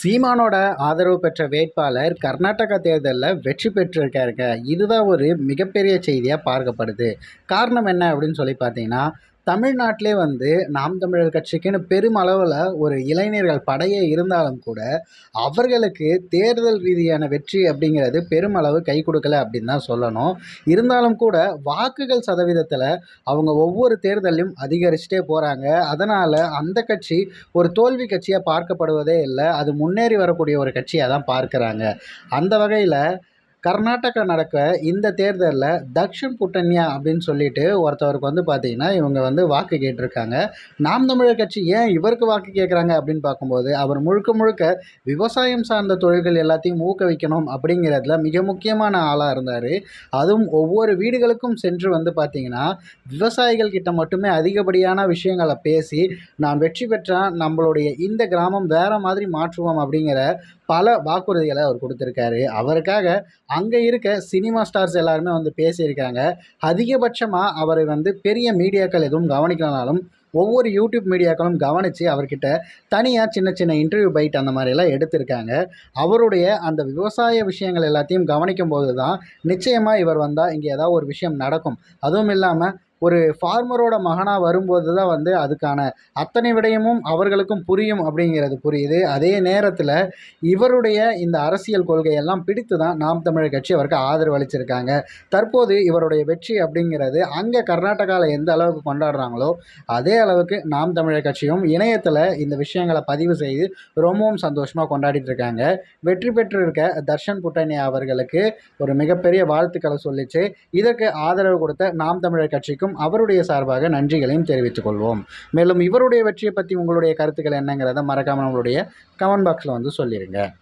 சீமானோட ஆதரவு பெற்ற வேட்பாளர் கர்நாடகா தேர்தலில் வெற்றி பெற்றிருக்காருங்க. இதுதான் ஒரு மிகப்பெரிய செய்தியாக பார்க்கப்படுது. காரணம் என்ன அப்படின்னு சொல்லி பார்த்தீங்கன்னா தமிழ்நாட்டிலே வந்து நாம் தமிழர் கட்சிக்குன்னு பெருமளவில் ஒரு இளைஞர்கள் படையே இருந்தாலும் கூட அவர்களுக்கு தேர்தல் ரீதியான வெற்றி அப்படிங்கிறது பெருமளவு கை கொடுக்கல அப்படின்னு தான் சொல்லணும். இருந்தாலும் கூட வாக்குகள் சதவீதத்தில் அவங்க ஒவ்வொரு தேர்தலையும் அதிகரிச்சுட்டே போகிறாங்க அதனால் அந்த கட்சி ஒரு தோல்வி கட்சியாக பார்க்கப்படுவதே இல்லை. அது முன்னேறி வரக்கூடிய ஒரு கட்சியாக தான் பார்க்குறாங்க. அந்த வகையில் கர்நாடகா நடக்க இந்த தேர்தலில் தக்ஷன் புட்டன்யா அப்படின்னு சொல்லிட்டு ஒருத்தவருக்கு வந்து பார்த்தீங்கன்னா இவங்க வந்து வாக்கு கேட்டிருக்காங்க. நாம் தமிழர் கட்சி ஏன் இவருக்கு வாக்கு கேட்குறாங்க அப்படின்னு பார்க்கும்போது அவர் முழுக்க முழுக்க விவசாயம் சார்ந்த தொழில்கள் எல்லாத்தையும் ஊக்குவிக்கணும் அப்படிங்கிறதுல மிக முக்கியமான ஆளாக இருந்தார். அதுவும் ஒவ்வொரு வீடுகளுக்கும் சென்று வந்து பார்த்தீங்கன்னா விவசாயிகள் கிட்ட மட்டுமே அதிகப்படியான விஷயங்களை பேசி நான் வெற்றி பெற்றால் நம்மளுடைய இந்த கிராமம் வேறு மாதிரி மாற்றுவோம் அப்படிங்கிற பல வாக்குறுதிகளை அவர் கொடுத்துருக்காரு. அவருக்காக அங்கே இருக்க சினிமா ஸ்டார்ஸ் எல்லாருமே வந்து பேசியிருக்காங்க. அதிகபட்சமாக அவரை வந்து பெரிய மீடியாக்கள் எதுவும் கவனிக்கலனாலும் ஒவ்வொரு யூடியூப் மீடியாக்களும் கவனித்து அவர்கிட்ட தனியாக சின்ன சின்ன இன்டர்வியூ பைட் அந்த மாதிரியெல்லாம் எடுத்திருக்காங்க. அவருடைய அந்த விவசாய விஷயங்கள் எல்லாத்தையும் கவனிக்கும் போது தான் நிச்சயமாக இவர் வந்தால் இங்கே ஏதாவது ஒரு விஷயம் நடக்கும். அதுவும் இல்லாமல் ஒரு ஃபார்மரோட மகனாக வரும்போது தான் வந்து அதுக்கான அத்தனை விடயமும் அவர்களுக்கும் புரியும் அப்படிங்கிறது புரியுது. அதே நேரத்தில் இவருடைய இந்த அரசியல் கொள்கையெல்லாம் பிடித்து தான் நாம் தமிழர் கட்சி அவருக்கு ஆதரவு அளிச்சிருக்காங்க. தற்போது இவருடைய வெற்றி அப்படிங்கிறது அங்கே கர்நாடகாவில் எந்த அளவுக்கு கொண்டாடுறாங்களோ அதே அளவுக்கு நாம் தமிழர் கட்சியும் இணையத்தில் இந்த விஷயங்களை பதிவு செய்து ரொம்பவும் சந்தோஷமாக கொண்டாடிட்டு இருக்காங்க. வெற்றி பெற்று இருக்க தர்ஷன் புட்டனியா அவர்களுக்கு ஒரு மிகப்பெரிய வாழ்த்துக்களை சொல்லிச்சு. இதற்கு ஆதரவு கொடுத்த நாம் தமிழர் கட்சிக்கும் அவருடைய சார்பாக நன்றிகளையும் தெரிவித்துக் கொள்வோம். மேலும் இவருடைய வெற்றியை பற்றி உங்களுடைய கருத்துக்கள் என்னங்கிறத மறக்காமல் நம்மளுடைய கமெண்ட் பாக்ஸில் வந்து சொல்லிடுங்க